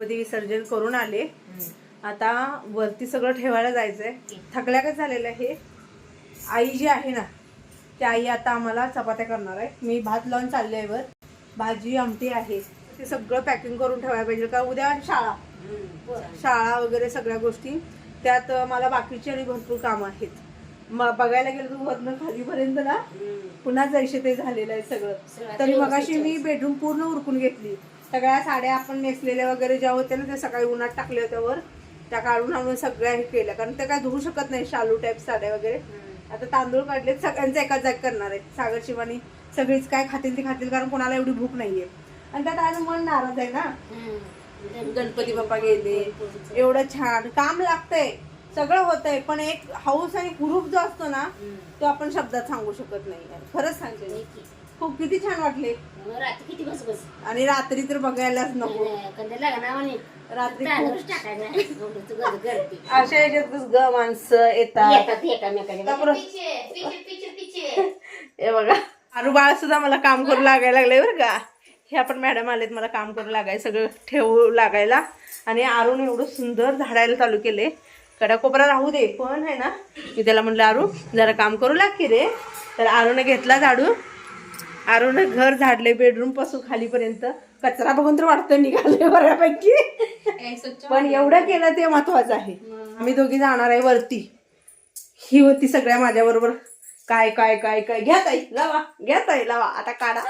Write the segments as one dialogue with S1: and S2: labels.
S1: गणपती विसर्जन करून आले. आता वरती सगळं ठेवायला जायचंय. थकल्या काय झालेलं आहे? आई जी आहे ना ती आई आता आम्हाला चपात्या करणार आहे. मी भात लावून चालले आहे वर. भाजी आमटी आहे. ते सगळं पॅकिंग करून ठेवायला पाहिजे. कारण उद्या शाळा. शाळा वगैरे सगळ्या गोष्टी. त्यात मला बाकीची आणि भरपूर कामं आहेत. मग बघायला गेलं तर वरनं खालीपर्यंत ना पुन्हा जैसे ते झालेलं आहे सगळं. तरी मगाशी मी बेडरूम पूर्ण उरकून घेतली. सगळ्या साड्या आपण नेसलेल्या वगैरे ज्या होत्या ना त्या सकाळी उन्हात टाकल्या होत्या वर. त्या काढून आणून सगळ्या हे केल्या. कारण त्या काय धुवू शकत नाही शालू टाईप साड्या वगैरे. आता तांदूळ काढलेत सगळ्यांचा एकाच जाग करणार आहे सागर शिवानी सगळीच काय खातील ती खातील कारण कोणाला एवढी भूक नाहीये. आणि त्यात आज मन नाराज आहे ना. गणपती बाप्पा गेले एवढं छान काम लागतंय. सगळं होतंय पण एक हाऊस आणि हुरूप जो असतो ना तो आपण शब्दात सांगू शकत नाही खरंच सांगते मी. खूप किती छान वाटले.
S2: रात्री किती बस बस.
S1: आणि रात्री तर बघायलाच नको. रात्री अशा ह्याच्यातच ग माणसं येतात.
S2: येतात एकामेकाच्या
S1: त्यामुळं-
S2: पिचे पिचे पिचे पिचे.
S1: हे बघा. आरू बाळ सुद्धा मला काम करू लागायला लागले बरं का. हे आपण मॅडम आलेत मला काम करू लागाय सगळं ठेवू लागायला. आणि आरून एवढं सुंदर झाडायला चालू केले कडा कोपरा राहू दे पण आहे ना. मी त्याला म्हणलं आरू जरा काम करू लाग की रे. तर आरूने घेतला झाडू. आरूने घर झाडले बेडरूमपासून खालीपर्यंत. कचरा बघून तर वाटतं निघाले बऱ्यापैकी. पण एवढं केलं ते महत्वाचं आहे. आम्ही दोघी जाणार आहे वरती. ही होती सगळ्या माझ्या बरोबर काय काय काय काय. घ्या ताई लावा. घ्या ताई लावा. आता काढा.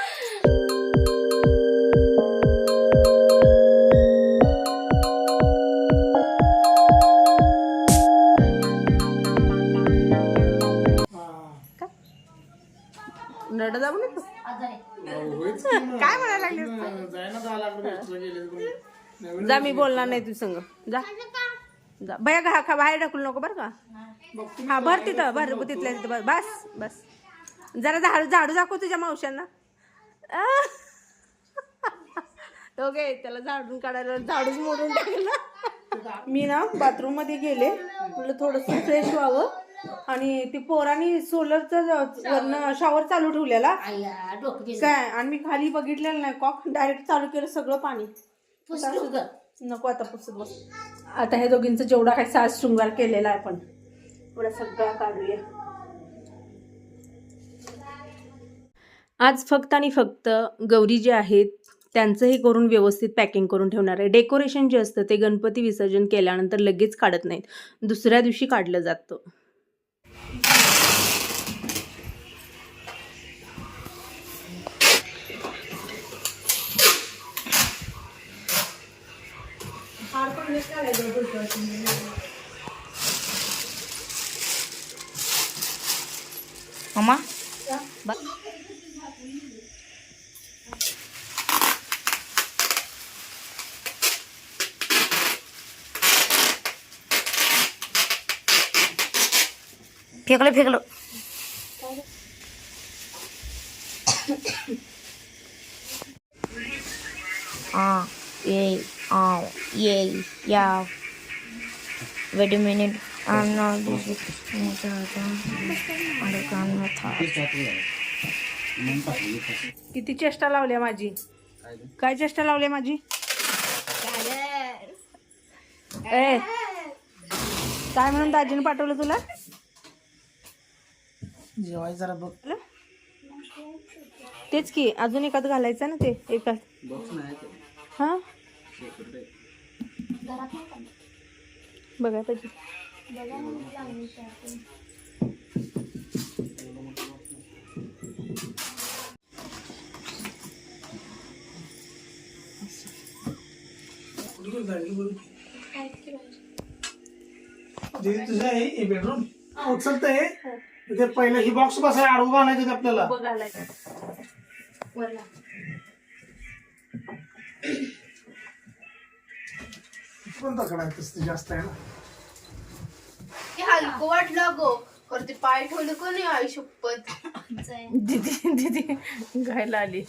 S1: नड जाऊ. काय म्हणायला लागले जा मी बोलणार नाही तू संग. जा. जा बया घा खा बाहेर ढकलू नको बरं का? हा भर तिथं भर तिथल्या तिथं. बस बस. जरा झाडू झाडू दाखव तुझ्या मावशांना ओके त्याला झाडून काढायला झाडूच मोडून टाकलं. मी ना बाथरूममध्ये गेले. म्हटलं थोडस फ्रेश व्हावं. आणि ते पोरांनी सोलरचं वरनं शॉवर चालू ठेवलेला.
S2: आया डोकं दिसत
S1: काय आणि मी खाली बघितलेलं नाही कॉक डायरेक्ट चालू केलं सगळं पाणी.
S2: पुसलो ग
S1: नको आता पुसत बस. आता हे दोघींचा जेवढा काय साज शृंगार केलेला आहे आपण एवढा सगळा काढूया. आज फक्त आणि फक्त गौरी जे आहेत त्यांचंही करून व्यवस्थित पॅकिंग करून ठेवणार आहे. डेकोरेशन जे असतं ते गणपती विसर्जन केल्यानंतर लगेच काढत नाहीत. दुसऱ्या दिवशी काढलं जातं.
S2: Mamma फेकलो फेकलो Ah, yeah. Wait a minute, I'm not method.
S1: किती चेष्टा लावल्या माझी? काय चेष्टा लावल्या माझी? ए काय म्हणून दाजीने पाठवलं तुला?
S3: जेवाय जरा बघ.
S1: तेच की अजून एकात घालायचं ना ते एकात. हा? बघा पाहिजे
S3: आहे हे बेडरूम उचलतंय ते पहिलं ही बॉक्स बसाय आडवं आणायचं आपल्याला. कोणता करायचं असतं जास्त आहे ना.
S4: हलकं वाटलं गो वरती पाय ठेवलं का नाही आई शपथ?
S1: दिदी दिदी घायला आली.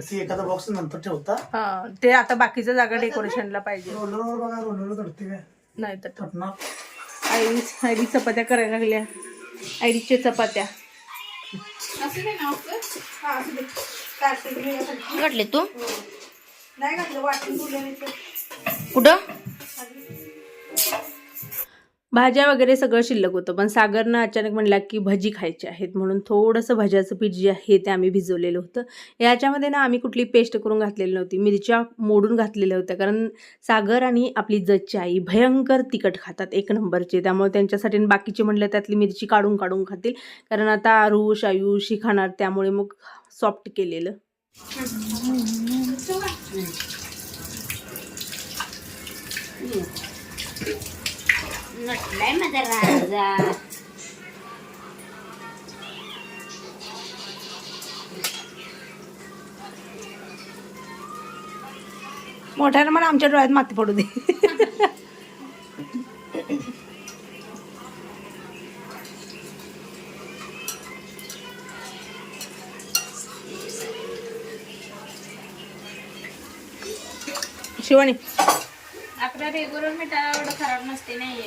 S3: ती एखादा बॉक्स नंतर ठेवता.
S1: हा ते आता बाकीच्या जागा डेकोरेशनला पाहिजे.
S3: रोलरवर बघा रोलर तडते काय?
S1: नाही तर
S3: थटणार
S1: आई आईडी चपात्या करायला लागल्या. आईडीच्या चपात्या.
S4: असं नाही ना
S1: हा, असू दे. काय असतं ते? मी नाही घातलं वाटून
S2: कुठं?
S1: भाज्या वगैरे सगळं शिल्लक होतं पण सागरनं अचानक म्हणला की भजी खायची आहेत म्हणून थोडंसं भज्याचं पीठ जे आहे ते आम्ही भिजवलेलं होतं. याच्यामध्ये ना आम्ही कुठली पेस्ट करून घातलेली नव्हती मिरच्या मोडून घातलेल्या होत्या कारण सागर आणि आपली जजची आई भयंकर तिखट खातात एक नंबरचे त्यामुळे त्यांच्यासाठी बाकीचे म्हणलं त्यातली मिरची काढून काढून खातील कारण आता आरुष आयुष ही खाणार त्यामुळे मग सॉफ्ट केलेलं.
S2: नटलाय माझा राजा
S1: मोठ्यानं मला आमच्या डोळ्यात माती पडू दे. शिवानी
S2: आपला रेग्युलर मिठाला एवढं खराब नसते नाही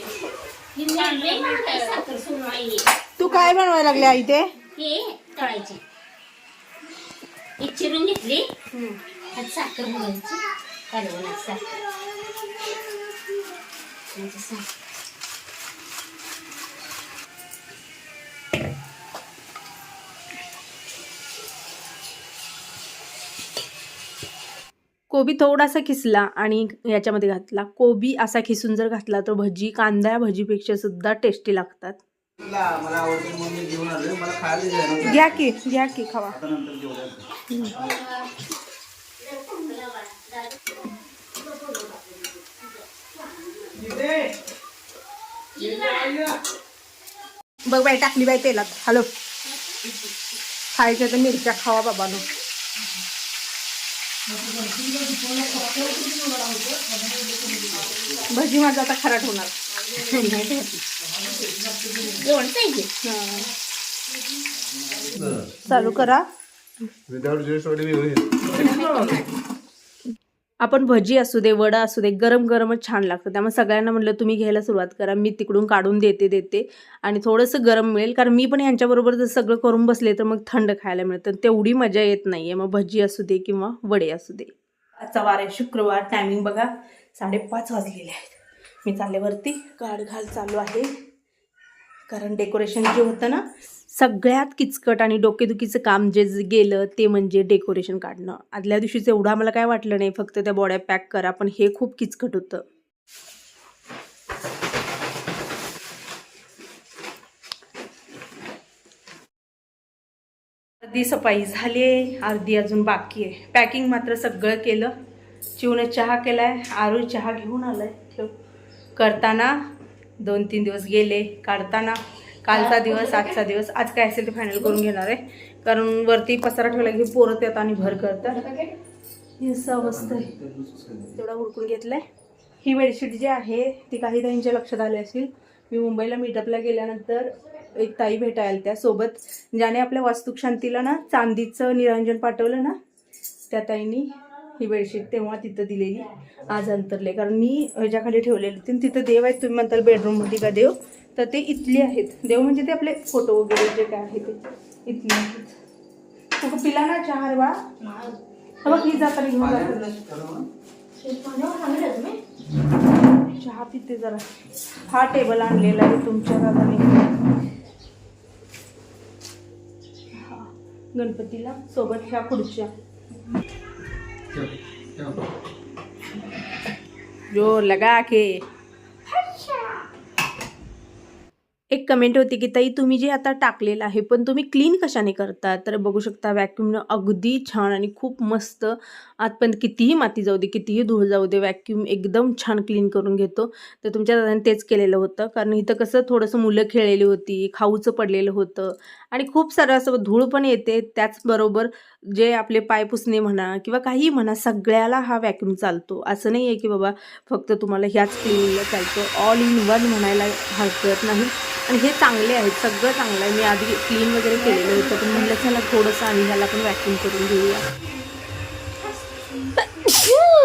S1: तू काय बनवायला लागले आई ते?
S2: हे तळायचे. चिरून घेतली. त्यात साखर घालायची. कालवणात साखर.
S1: कोबी थोडासा खिसला आणि याच्यामध्ये घातला. कोबी असा खिसून जर घातला तर भजी कांदा भजीपेक्षा सुद्धा टेस्टी लागतात. घ्या की घ्या की खावा. बघ बाई टाकली बाई तेलात. हॅलो. खायचं तर मिरच्या खावा बाबानो. भजी माझा आता खराट होणार. चालू करा.
S5: विदाउट
S1: आपण भजी असू दे वडा असू दे गरम गरमच छान लागतं. त्यामुळे सगळ्यांना म्हटलं तुम्ही घ्यायला सुरुवात करा. मी तिकडून काढून देते देते. आणि थोडंसं गरम मिळेल. कारण मी पण यांच्याबरोबर जर सगळं करून बसले तर मग थंड खायला मिळतं. तेवढी मजा येत नाही आहे मग भजी असू दे किंवा वडे असू दे. आजचा वार आहे. शुक्रवार. टायमिंग बघा. साडेपाच वाजलेले आहेत. मी चालले वरती. गाड घाल चालू आहे. कारण डेकोरेशन जे होतं ना सगळ्यात किचकट आणि डोकेदुखीचं काम जे गेलं ते म्हणजे डेकोरेशन काढणं. आदल्या दिवशीचं एवढं आम्हाला काय वाटलं नाही फक्त त्या बॉड्या पॅक करा पण हे खूप किचकट होतं. अर्धी सफाई झाली आहे अर्धी अजून बाकी आहे. पॅकिंग मात्र सगळं केलं. चिवनं चहा केलाय आरू चहा घेऊन आलाय. ठेव. करताना दोन तीन दिवस गेले काढताना कालचा दिवस आजचा दिवस. आज काय असेल ते फायनल करून घेणार आहे. कारण वरती पसारा ठेवला की पोरं येतात आणि भर करतात. असं अवस्था आहे तेवढा उरकून घेतलाय. ही बेडशीट जी आहे ती काही ताईंच्या लक्षात आली असेल. मी मुंबईला मीटअपला गेल्यानंतर एक ताई भेटायला त्या सोबत. ज्याने आपल्या वास्तुक शांतीला ना चांदीचं निरंजन पाठवलं ना त्या ताईंनी ही बेडशीट तेव्हा तिथं दिलेली. आज अंतरले. कारण मी ह्याच्याखाली ठेवलेली तिथं देव आहेत. तुम्ही म्हणताल बेडरूममध्ये का देव? तर ते इथले आहेत. देव म्हणजे ते आपले फोटो वगैरे जे काय आहे ते इथले आहेत. मग पिला ना चहा रे बा बघ ही जाताना घेऊन जातो. चहा पिते जरा. हा टेबल आणलेला आहे तुमच्या दादाने. हा, गणपतीला सोबत ह्या खुर्च्या. जो लगा के. एक कमेंट होती की ताई तुम्ही जे आता टाकलेलं आहे पण तुम्ही क्लीन कशाने करता तर बघू शकता व्हॅक्यूमनं अगदी छान आणि खूप मस्त आतपर्यंत कितीही माती जाऊ दे कितीही धूळ जाऊ दे व्हॅक्यूम एकदम छान क्लीन करून घेतो. तर तुमच्या दादाने तेच केलेलं होतं. कारण इथं कसं थोडंसं मुलं खेळलेली होती खाऊचं पडलेलं होतं. आणि खूप सारं असं धूळ पण येते त्याचबरोबर जे आपले पाय पुसणे म्हणा किंवा काहीही म्हणा सगळ्याला हा व्हॅक्यूम चालतो. असं नाही आहे की बाबा फक्त तुम्हाला ह्याच क्लिनिंगला चालतो ऑल इन वन म्हणायला हरकत नाही. आणि हे चांगले आहेत सगळं चांगलं आहे. मी आधी क्लीन वगैरे केलेलं होतं पण म्हटलं चला थोडंसं आणि ह्याला पण व्हॅक्यूम करून घेऊया.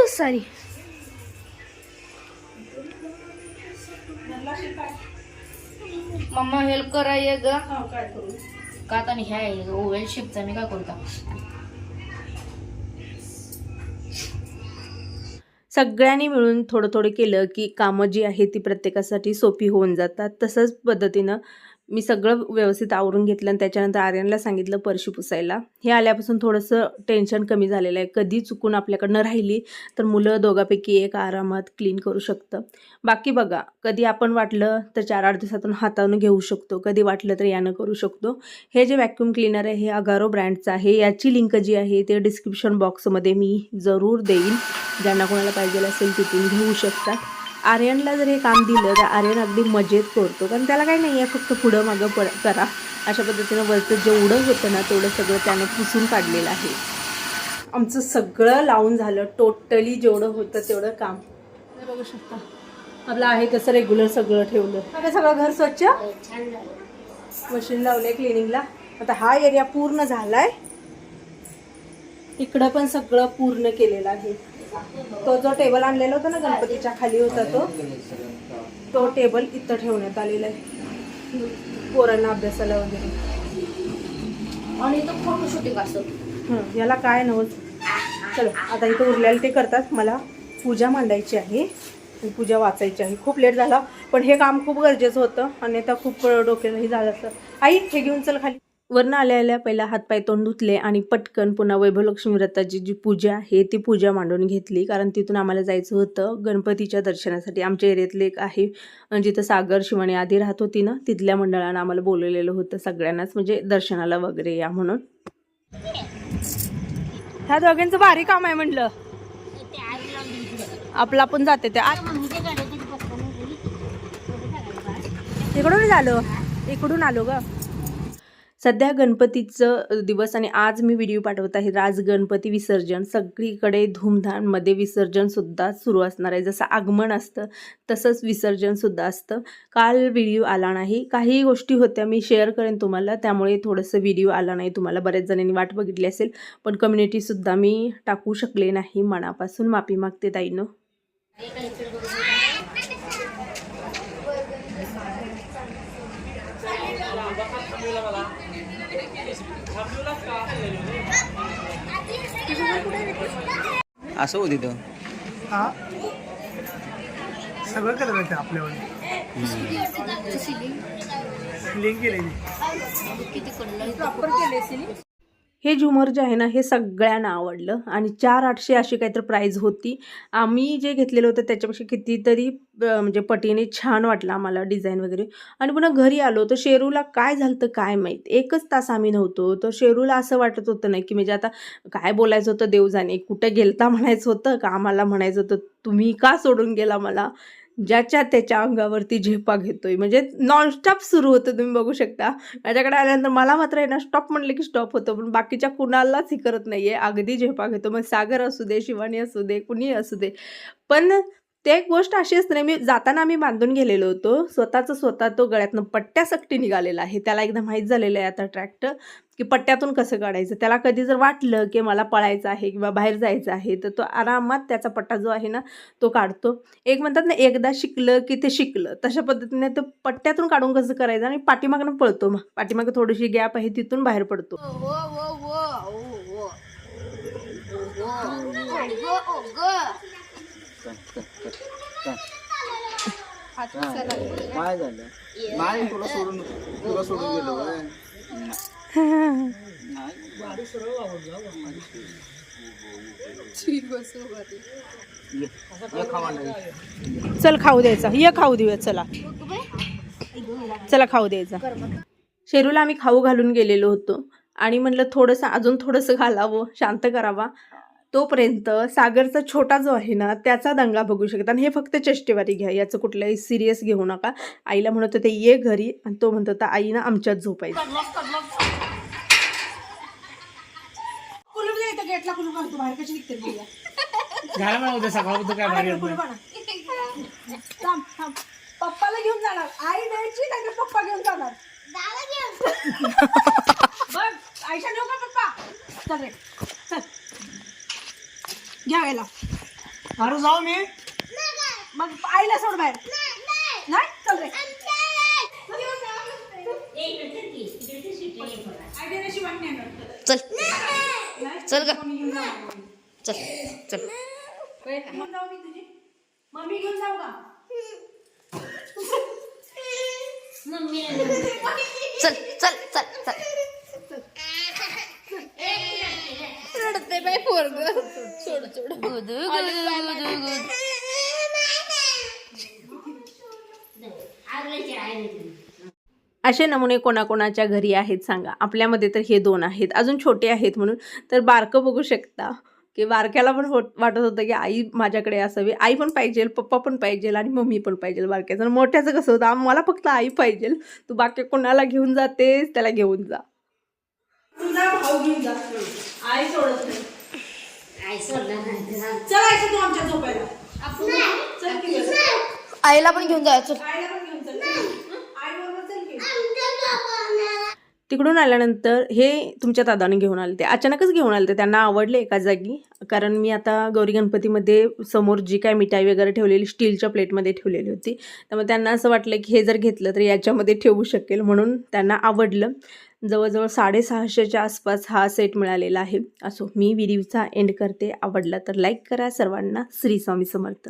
S2: सॉरी मम्मा हेल्प करा ये ग.
S1: काय करू?
S2: का आता नाही ह्या ओवेल शेपचा मी काय करू का
S1: सगळ्यांनी मिळून थोडं थोडं केलं की कामं जी आहे ती प्रत्येकासाठी सोपी होऊन जातात. तसंच पद्धतीनं मी सगळं व्यवस्थित आवरून घेतलं आणि त्याच्यानंतर आर्यनला सांगितलं परशी पुसायला. हे आल्यापासून थोडंसं टेन्शन कमी झालेलं आहे. कधी चुकून आपल्याकडनं राहिली तर मुलं दोघापैकी एक आरामात क्लीन करू शकतं. बाकी बघा कधी आपण वाटलं तर चार आठ दिवसातून हातानं घेऊ शकतो. कधी वाटलं तर यानं करू शकतो. हे जे व्हॅक्यूम क्लीनर आहे हे अगारो ब्रँडचं आहे. याची लिंक जी आहे ते डिस्क्रिप्शन बॉक्समध्ये मी जरूर देईन. ज्यांना कोणाला पाहिजे असेल तिथून घेऊ शकतात आर्यनला जर हे काम दिलं तर आर्यन अगदी मजेत करतो. कारण त्याला काही नाही आहे फक्त पुढं मागं पड करा. अशा पद्धतीनं वरचं जेवढं होतं ना तेवढं सगळं त्यानं पुसून काढलेलं आहे. आमचं सगळं लावून झालं. टोटली जेवढं होतं तेवढं काम. हे बघू शकता. आपलं आहे तसं रेग्युलर सगळं ठेवलं. आता सगळं घर स्वच्छ? मशीन लावलंय क्लिनिंगला आता हा एरिया पूर्ण झालाय. इकडं पण सगळं पूर्ण केलेलं आहे. तो जो टेबल आणलेला होता ना गणपतीच्या खाली होता तो तो टेबल इथं ठेवण्यात आलेला आहे. पोरांना अभ्यासाला वगैरे.
S4: आणि इथं फोटो शूटिंग असतं.
S1: याला काय नव्हतं चलो आता इथं उरलेलं ते करतात. मला पूजा मांडायची आहे. पूजा वाचायची आहे. खूप लेट झाला पण हे काम खूप गरजेचं होतं. आणि आता खूप डोक्यालाही झालं असतं. आई हे घेऊन चल खाली. वरनं आल्या आल्या पहिला हातपाय तोंड धुतले आणि पटकन पुन्हा वैभवलक्ष्मी व्रताची जी पूजा आहे ती पूजा मांडून घेतली. कारण तिथून आम्हाला जायचं होतं गणपतीच्या दर्शनासाठी. आमच्या एरियातले एक आहे जिथं सागर शिवानी आधी राहत होती ना तिथल्या मंडळानं आम्हाला बोलवलेलं होतं सगळ्यांनाच म्हणजे दर्शनाला वगैरे या म्हणून. ह्या दोघांचं भारी काम आहे म्हटलं आपला पण जाते ते आ- इकडून आलो इकडून आलो ग. सध्या गणपतीचं दिवस आणि आज मी व्हिडिओ पाठवत आहे. राज गणपती विसर्जन. सगळीकडे धूमधाममध्ये विसर्जनसुद्धा सुरू असणार आहे. जसं आगमन असतं तसंच विसर्जनसुद्धा असतं. काल व्हिडिओ आला नाही. काही गोष्टी होत्या मी शेअर करेन तुम्हाला. त्यामुळे थोडंसं व्हिडिओ आला नाही. तुम्हाला बऱ्याच जणांनी वाट बघितली असेल पण कम्युनिटीसुद्धा मी टाकू शकले नाही मनापासून. माफी मागते ताईनं.
S5: असं होती तर
S3: हा. सगळं करत आहे आपल्यावर. लिंक केलेली
S1: प्रॉपर केले हे झुमर जे आहे ना हे सगळ्यांना आवडलं. आणि चार आठशे अशी काहीतरी प्राईज होती. आम्ही जे घेतलेलं होतं त्याच्यापेक्षा कितीतरी म्हणजे पटीने छान वाटलं आम्हाला डिझाईन वगैरे. आणि पुन्हा घरी आलो तर शेरूला काय झालं तर काय माहीत? एकच तास आम्ही नव्हतो. तर शेरूला असं वाटत होतं नाही की म्हणजे आता काय बोलायचं होतं देवजाने? कुठे कुठं गेलता म्हणायचं होतं? का आम्हाला म्हणायचं होतं तुम्ही का सोडून गेला मला? ज्याच्या त्याच्या अंगावरती झेपा घेतोय. म्हणजे नॉनस्टॉप सुरू होतं तुम्ही बघू शकता. माझ्याकडे आल्यानंतर मला मात्र आहे ना स्टॉप म्हणलं की स्टॉप होतं. पण बाकीच्या कुणालाच हे करत नाही आहे अगदी झेपा घेतो. मग सागर असू दे शिवानी असू दे कुणी असू दे. पण ते एक गोष्ट अशी असते ना मी जाताना आम्ही बांधून गेलेलो होतो स्वतःचं स्वतः तो गळ्यातनं पट्ट्यासकटी निघालेला आहे त्याला एकदा माहीत झालेलं आहे आता ट्रॅक्टर की पट्ट्यातून कसं काढायचं त्याला कधी जर वाटलं की मला पळायचं आहे किंवा बाहेर जायचं आहे तर तो आरामात त्याचा पट्टा जो आहे ना तो काढतो एक म्हणतात ना एकदा शिकलं की ते शिकलं तशा पद्धतीने तो पट्ट्यातून काढून कसं करायचं आणि पाठीमागनं पळतो मग पाठीमागं थोडीशी गॅप आहे तिथून बाहेर पडतो
S4: ओ
S5: काय झालं नाही तुला सोडून तुला सोडून गेलो
S1: चल खाऊ द्यायचा. ये खाऊ देऊया चला. चला खाऊ द्यायचा. शेरूला आम्ही खाऊ घालून गेलेलो होतो. आणि म्हणलं थोडंसं अजून थोडंसं घालावं शांत करावा. तोपर्यंत सागरचा छोटा जो आहे ना त्याचा दंगा बघू शकता. आणि हे फक्त चेष्टेवारी घ्या. याचं कुठलंही सिरियस घेऊ नका. आईला म्हणत होते ये घरी. आणि तो म्हणत होता आई ना आमच्यात झोपायचं. कुलूप द्यायचं गेटला कुलूप घालतो. बाहेर कशी निघते
S3: घाला म्हणा उद्या सकाळबद्दल काय भारी येत नाही.
S1: थांब थांब. पप्पाला घेऊन जाणार. आई द्यायची नाही तर पप्पा घेऊन जाणार. बघ आयशा नेऊ का पप्पा? चल रे. चल. घ्या यायला
S3: अरे जाऊ मी?
S1: मग आईला सोड बाहेर. नाही चल रे.
S4: चल. चल ग. चल चल.
S1: मम्मी घेऊन जाऊ का?
S4: चल चल चल चल.
S2: बाय पोरग. सोड सोड
S4: गुदू गुदू गुदू गुदू
S1: असे नमुने कोणाकोणाच्या घरी आहेत सांगा. आपल्यामध्ये तर हे दोन आहेत. अजून छोटे आहेत म्हणून. तर बारकं बघू शकता. की बारक्याला पण होत वाटत होतं की आई माझ्याकडे असावी. आई पण पाहिजे पप्पा पण पाहिजे आणि मम्मी पण पाहिजे बारक्याचं. आणि मोठ्याचं कसं होतं मला फक्त आई पाहिजे तू बाकी कोणाला घेऊन जातेस त्याला घेऊन जा. तुझा भाऊ घेऊन जा. आई सोडत नाही. चल आयचं तू आमच्या झोपायला. चल की बरं.
S4: आईला पण घेऊन जायचं
S1: आईला पण घेऊन चल. आई बरोबर चल की. तिकडून आल्यानंतर हे तुमच्या दादाने घेऊन आले ते. अचानकच घेऊन आले ते. त्यांना आवडले एका जागी. कारण मी आता गौरी गणपतीमध्ये समोर जी काय मिठाई वगैरे ठेवलेली स्टीलच्या प्लेटमध्ये ठेवलेली होती. त्यामुळे त्यांना असं वाटलं की हे जर घेतलं तर याच्यामध्ये ठेवू शकेल म्हणून त्यांना आवडलं. जवळजवळ साडेसहाशेच्या आसपास हा सेट मिळालेला आहे. असो मी व्हिडिओचा एंड करते. आवडला तर लाईक करा. सर्वांना श्री स्वामी समर्थ.